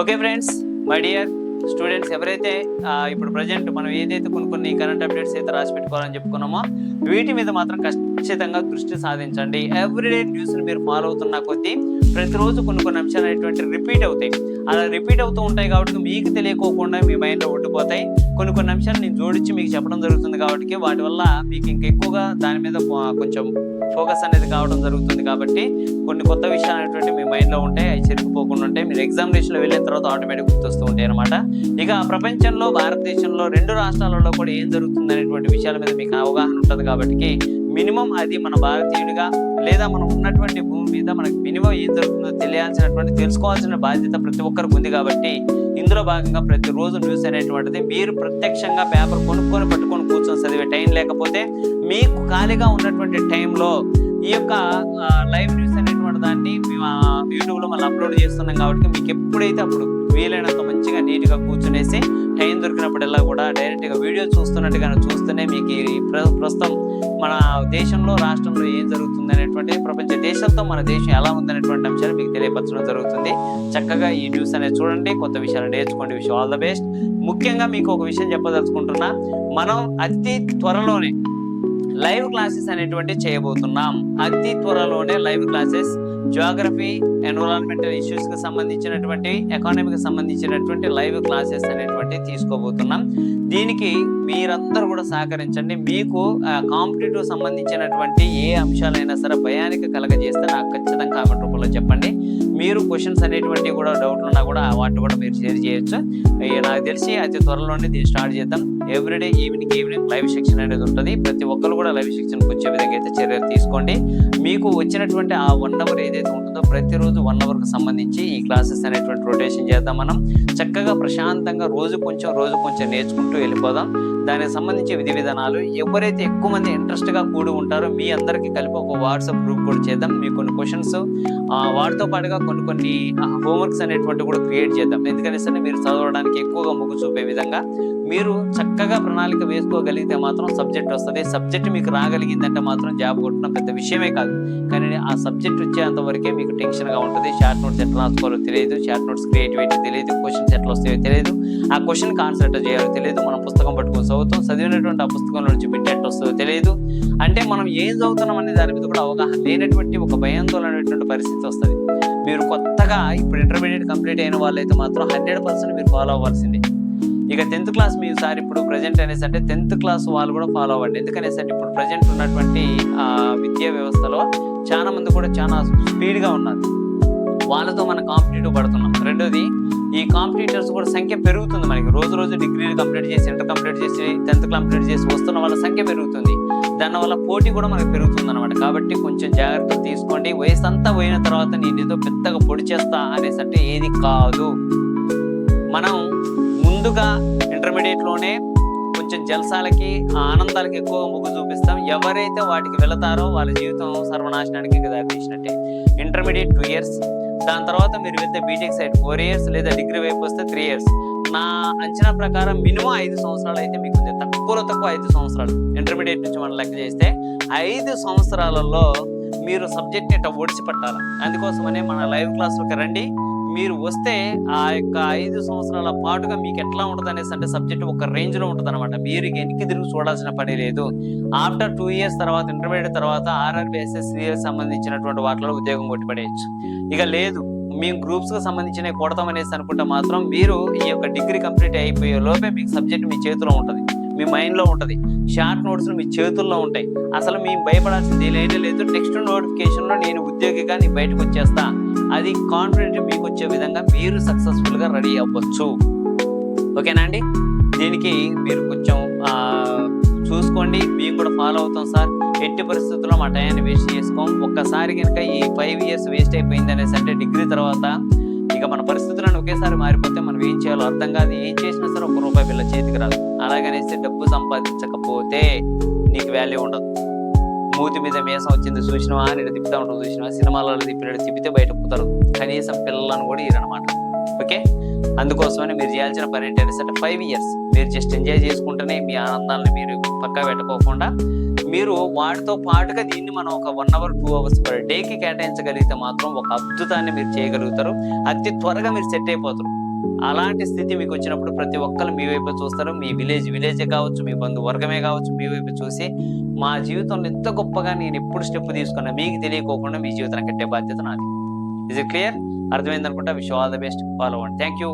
Okay friends my dear students ఎవరైతే ఇప్పుడు present మనం ఏదైతే కొన్ని కొన్ని కరెంట్ అప్డేట్స్ అయితే రాసి పెట్టుకోవాలని చెప్పుకున్నామో వీటి మీద మాత్రం ఖచ్చితంగా దృష్టి సాధించండి. ఎవ్రీడే న్యూస్ని మీరు ఫాలో అవుతున్న కొద్దీ ప్రతిరోజు కొన్ని కొన్ని అంశాలు అనేటువంటి రిపీట్ అవుతాయి. అలా రిపీట్ అవుతూ ఉంటాయి కాబట్టి మీకు తెలియకోకుండా మీ మైండ్లో ఉండిపోతాయి. కొన్ని కొన్ని అంశాలు నేను జోడించి మీకు చెప్పడం జరుగుతుంది కాబట్టి వాటి వల్ల మీకు ఇంకెక్కువగా దాని మీద కొంచెం ఫోకస్ అనేది కావడం జరుగుతుంది కాబట్టి కొన్ని కొత్త విషయాలు అనేటువంటి మీ మైండ్లో ఉంటాయి అవి చెరిగిపోకుండా ఉంటాయి మీరు ఎగ్జామినేషన్లో వెళ్ళిన తర్వాత ఆటోమేటిక్ గుర్తొస్తూ ఉంటాయి అనమాట ఇక ప్రపంచంలో భారతదేశంలో రెండు రాష్ట్రాలలో కూడా ఏం జరుగుతుంది అనేటువంటి విషయాల మీద మీకు అవగాహన ఉంటుంది కాబట్టి మినిమం అది మన భారతీయుడిగా లేదా మనం ఉన్నటువంటి భూమి మీద మనకి మినిమం ఏం జరుగుతుందో తెలియాల్సినటువంటి తెలుసుకోవాల్సిన బాధ్యత ప్రతి ఒక్కరికి ఉంది కాబట్టి ఇందులో భాగంగా ప్రతిరోజు న్యూస్ అనేటువంటిది మీరు ప్రత్యక్షంగా పేపర్ కొనుక్కొని పట్టుకొని కూర్చొని చదివే టైం లేకపోతే మీకు ఖాళీగా ఉన్నటువంటి టైంలో ఈ యొక్క లైవ్ న్యూస్ అనేటువంటి దాన్ని మేము ఆ, యూట్యూబ్లో మళ్ళీ అప్లోడ్ చేస్తున్నాం కాబట్టి మీకు ఎప్పుడైతే అప్పుడు వీలైనంత మంచిగా నీట్గా కూర్చునేసి టైం దొరికినప్పుడల్లా కూడా డైరెక్ట్గా వీడియో చూస్తున్నట్టుగా చూస్తేనే మీకు ప్రస్తుతం మన దేశంలో రాష్ట్రంలో ఏం జరుగుతుంది అనేటువంటి ప్రపంచ దేశంతో మన దేశం ఎలా ఉందనేటువంటి అంశాలు మీకు తెలియపరచడం జరుగుతుంది. చక్కగా ఈ న్యూస్ అనేది చూడండి కొత్త విషయాలు నేర్చుకోండి విషయం ఆల్ ద బెస్ట్. ముఖ్యంగా మీకు ఒక విషయం చెప్పదలుచుకుంటున్నా మనం అతి త్వరలోనే లైవ్ క్లాసెస్ అనేటువంటి చేయబోతున్నాం. అతి త్వరలోనే లైవ్ క్లాసెస్ జోగ్రఫీ ఎన్విరాన్మెంటల్ ఇష్యూస్కి సంబంధించినటువంటి ఎకానమీకి సంబంధించినటువంటి లైవ్ క్లాసెస్ అనేటువంటి తీసుకోబోతున్నాం. దీనికి మీరందరూ కూడా సహకరించండి. మీకు కాంపిటేటివ్ సంబంధించినటువంటి ఏ అంశాలైనా సరే భయానికి కలగజేస్తే నాకు ఖచ్చితంగా కామెంట్ రూపంలో చెప్పండి. మీరు క్వశ్చన్స్ అనేటువంటి కూడా డౌట్లు ఉన్నా కూడా వాటి కూడా మీరు షేర్ చేయొచ్చు. నాకు తెలిసి అతి త్వరలోనే దీన్ని స్టార్ట్ చేద్దాం. Everyday evening evening live section అనేది ఉంటుంది. ప్రతి ఒక్కరు కూడా లైవ్ సెక్షన్కి వచ్చే విధంగా అయితే చర్యలు తీసుకోండి. మీకు వచ్చినటువంటి ఆ వన్ అవర్ ఏదైతే ఉంటుందో ప్రతిరోజు వన్ అవర్కి సంబంధించి ఈ క్లాసెస్ అనేటువంటి రొటేషన్ చేద్దాం మనం. చక్కగా ప్రశాంతంగా రోజు కొంచెం రోజు కొంచెం నేర్చుకుంటూ వెళ్ళిపోదాం. దానికి సంబంధించి విధి విధానాలు ఎవరైతే ఎక్కువ మంది ఇంట్రెస్ట్గా కూడి ఉంటారో మీ అందరికీ కలిపి ఒక వాట్సాప్ గ్రూప్ కూడా చేద్దాం. మీకు కొన్ని క్వశ్చన్స్ వాటితో పాటుగా కొన్ని కొన్ని హోంవర్క్స్ అనేటువంటి కూడా క్రియేట్ చేద్దాం. ఎందుకంటే సరే మీరు చదవడానికి ఎక్కువగా మొగ్గు చూపే విధంగా మీరు చక్కగా ప్రణాళిక వేసుకోగలిగితే మాత్రం సబ్జెక్ట్ వస్తుంది. సబ్జెక్ట్ మీకు రాగలిగిందంటే మాత్రం జాబ్ కొట్టడం పెద్ద విషయమే కాదు. కానీ ఆ సబ్జెక్ట్ వచ్చేంత వరకే మీకు టెన్షన్గా ఉంటుంది. షార్ట్ నోట్స్ ఎట్లా రాసుకోవాలో తెలియదు. షార్ట్ నోట్స్ క్రియేటివిటీ తెలియదు. క్వశ్చన్స్ ఎట్లా వస్తాయో తెలియదు. ఆ క్వశ్చన్కి ఆన్సర్ ఎట్లా చేయాలో తెలియదు. మనం పుస్తకం పట్టుకొని చదువుతాం. చదివినటువంటి ఆ పుస్తకంలో నుంచి పెట్టేట్టు వస్తుందో తెలియదు. అంటే మనం ఏం చదువుతున్నాం అనే దాని మీద కూడా అవగాహన లేనటువంటి ఒక భయాందోళనటువంటి పరిస్థితి వస్తుంది. మీరు కొత్తగా ఇప్పుడు ఇంటర్మీడియట్ కంప్లీట్ అయిన వాళ్ళైతే మాత్రం హండ్రెడ్ పర్సెంట్ మీరు ఫాలో అవ్వాల్సిందే. ఇక టెన్త్ క్లాస్ మీ సార్ ఇప్పుడు ప్రజెంట్ అనేసి అంటే టెన్త్ క్లాస్ వాళ్ళు కూడా ఫాలో అవ్వండి. ఎందుకనేసి అంటే ఇప్పుడు ప్రజెంట్ ఉన్నటువంటి విద్యా వ్యవస్థలో చాలా మంది కూడా చాలా స్పీడ్గా ఉన్నారు. వాళ్ళతో మనం కాంపిటేటివ్ పడుతున్నాం. రెండోది ఈ కాంపిటీటర్స్ కూడా సంఖ్య పెరుగుతుంది మనకి. రోజు రోజు డిగ్రీలు కంప్లీట్ చేసి ఇంటర్ కంప్లీట్ చేసి టెన్త్ కంప్లీట్ చేసి వస్తున్న వాళ్ళ సంఖ్య పెరుగుతుంది. దానివల్ల పోటీ కూడా మనకు పెరుగుతుంది అనమాట కాబట్టి కొంచెం జాగ్రత్తలు తీసుకోండి. వయసు అంతా పోయిన తర్వాత నేను ఏదో పెద్దగా పొడి చేస్తా అనేసి అంటే ఏది కాదు. మనం ముందుగా ఇంటర్మీడియట్లోనే కొంచెం జలసాలకి ఆనందాలకి ఎక్కువ మొగ్గు చూపిస్తాం. ఎవరైతే వాటికి వెళతారో వాళ్ళ జీవితం సర్వనాశనానికి దారి తీసినట్టే ఇంటర్మీడియట్ టూ ఇయర్స్ దాని తర్వాత మీరు వెళ్తే బీటెక్ సైడ్ ఫోర్ ఇయర్స్ లేదా డిగ్రీ వైపు వస్తే త్రీ ఇయర్స్ నా అంచనా ప్రకారం మినిమం ఐదు సంవత్సరాలు అయితే మీకు ఉంది. తక్కువలో తక్కువ ఐదు సంవత్సరాలు. ఇంటర్మీడియట్ నుంచి మనం లెక్క చేస్తే ఐదు సంవత్సరాలలో మీరు సబ్జెక్ట్ ఇట్లా ఒడిచి పట్టాలి అందుకోసమనే మన లైవ్ క్లాస్లోకి రండి. మీరు వస్తే ఆ యొక్క ఐదు సంవత్సరాల పాటుగా మీకు ఎట్లా ఉంటుంది అనేసి అంటే సబ్జెక్ట్ ఒక రేంజ్లో ఉంటుంది అనమాట మీరు వెనక్కి తిరిగి చూడాల్సిన పని లేదు. ఆఫ్టర్ టూ ఇయర్స్ తర్వాత ఇంటర్మీడియట్ తర్వాత ఆర్ఆర్బిఎస్ఎస్ సంబంధించినటువంటి వాటిలో ఉద్యోగం కొట్టిపడేయచ్చు ఇక లేదు మేము గ్రూప్స్కు సంబంధించిన కొడతాం అనేసి అనుకుంటే మాత్రం మీరు ఈ యొక్క డిగ్రీ కంప్లీట్ అయిపోయే లోపే మీకు సబ్జెక్ట్ మీ చేతిలో ఉంటుంది. మీ మైండ్లో ఉంటుంది. షార్ట్ నోట్స్ మీ చేతుల్లో ఉంటాయి. అసలు మేము భయపడాల్సింది లేదు. నెక్స్ట్ నోటిఫికేషన్లో నేను ఉద్యోగిగా నేను బయటకు వచ్చేస్తా. అది కాన్ఫిడెంట్ మీకు వచ్చే విధంగా మీరు సక్సెస్ఫుల్గా రెడీ అవ్వచ్చు. ఓకేనా అండి? దీనికి మీరు కొంచెం చూసుకోండి. మేము కూడా ఫాలో అవుతాం సార్. ఎట్టి పరిస్థితుల్లో మా టయాన్ని వేస్ట్ చేసుకోం. ఒక్కసారి కనుక ఈ ఫైవ్ ఇయర్స్ వేస్ట్ అయిపోయింది అనేసి అంటే డిగ్రీ తర్వాత ఇక మన పరిస్థితులను ఒకేసారి మారిపోతే మనం ఏం చేయాలో అర్థం కాదు. ఏం చేసినా సరే ఒక రూపాయి పిల్ల చేతికి రాదు. అలాగనేసి డబ్బు సంపాదించకపోతే నీకు వాల్యూ ఉండదు. మూతి మీద మేసం వచ్చింది చూసినవా? నేను తిప్పుతా ఉంటాం చూసినవా? సినిమాలలో తిప్పినట్టు తిప్పితే బయట పోతారు. కనీసం పిల్లలను కూడా ఇరనమాట ఓకే? అందుకోసమని మీరు చేయాల్సిన పని ఏంటంటే అంటే ఫైవ్ ఇయర్స్ మీరు జస్ట్ ఎంజాయ్ చేసుకుంటేనే మీ ఆనందాలను మీరు పక్కా పెట్టుకోకుండా మీరు వాటితో పాటుగా దీన్ని మనం ఒక one hour two hours per డేకి కేటాయించగలిగితే మాత్రం ఒక అద్భుతాన్ని మీరు చేయగలుగుతారు. అతి త్వరగా మీరు సెట్ అయిపోతారు. అలాంటి స్థితి మీకు వచ్చినప్పుడు ప్రతి ఒక్కరు మీ వైపు చూస్తారు. మీ విలేజ్ విలేజే కావచ్చు మీ బంధు వర్గమే కావచ్చు మీ వైపు చూసి మా జీవితంలో ఎంత గొప్పగా నేను ఎప్పుడు స్టెప్ తీసుకున్నా మీకు తెలియకోకుండా మీ జీవితాన్ని కట్టే బాధ్యత నాది. ఇది క్లియర్ అర్థమైంది అనుకుంటా wish all the best follow and thank you